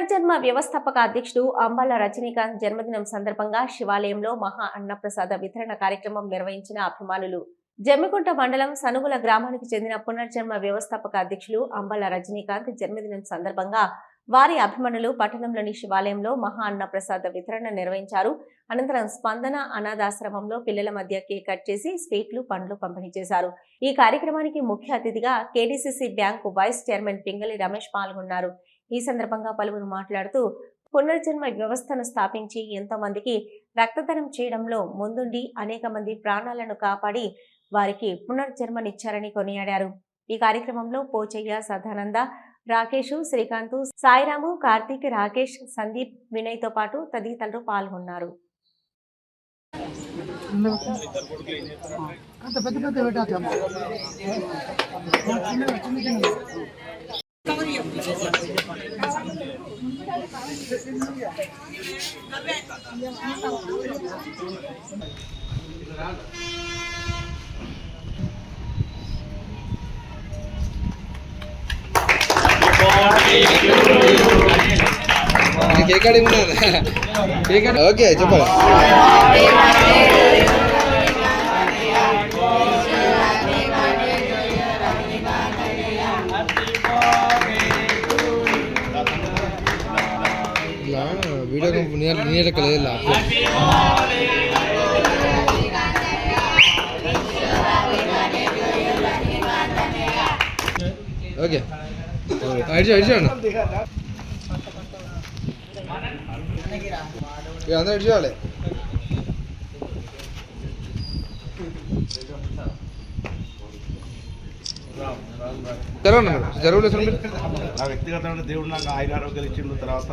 పునర్జన్మ వ్యవస్థాపక అధ్యక్షుడు అంబాల రజనీకాంత్ జన్మదినం సందర్భంగా శివాలయంలో మహా అన్నప్రసాద వితరణ కార్యక్రమం నిర్వహించిన అభిమానులు. జమ్మికుంట మండలం సనుగుల గ్రామానికి చెందిన పునర్జన్మ వ్యవస్థాపక అధ్యక్షులు అంబాల రజనీకాంత్ జన్మదినం సందర్భంగా వారి అభిమానులు పట్టణంలోని శివాలయంలో మహా అన్నప్రసాద వితరణ నిర్వహించారు. అనంతరం స్పందన అనాథాశ్రమంలో పిల్లల మధ్య కేక్ కట్ చేసి స్వీట్లు పండ్లు పంపిణీ చేశారు. ఈ కార్యక్రమానికి ముఖ్య అతిథిగా KDCC bank vice chairman Pingali Ramesh పాల్గొన్నారు. ఈ సందర్భంగా పలువురు మాట్లాడుతూ పునర్జన్మ వ్యవస్థను స్థాపించి ఎంతో మందికి రక్తదానం చేయడంలో ముందుండి అనేక మంది ప్రాణాలను కాపాడి వారికి పునర్జన్మనిచ్చారని కొనియాడారు. ఈ కార్యక్రమంలో పోచయ్య సదానంద రాకేష్ శ్రీకాంత్ సాయిరాము కార్తీక్ రాకేష్ సందీప్ వినయ్తో పాటు తదితరులు పాల్గొన్నారు. అంత పెద్ద పెద్ద కేక్ కటింగ్ కేక్ ఓకే చెప్పాలి వీడియో నియర్ నియర్ లేదు ఓకే. అడిచి అడిచాను ఇక అందరూ ఇటు చూడాలి. జరగండి జరగలేదు నా వ్యక్తిగతంగా దేవుడు నాకు ఆయన ఆరోగ్యాలు ఇచ్చిండు తర్వాత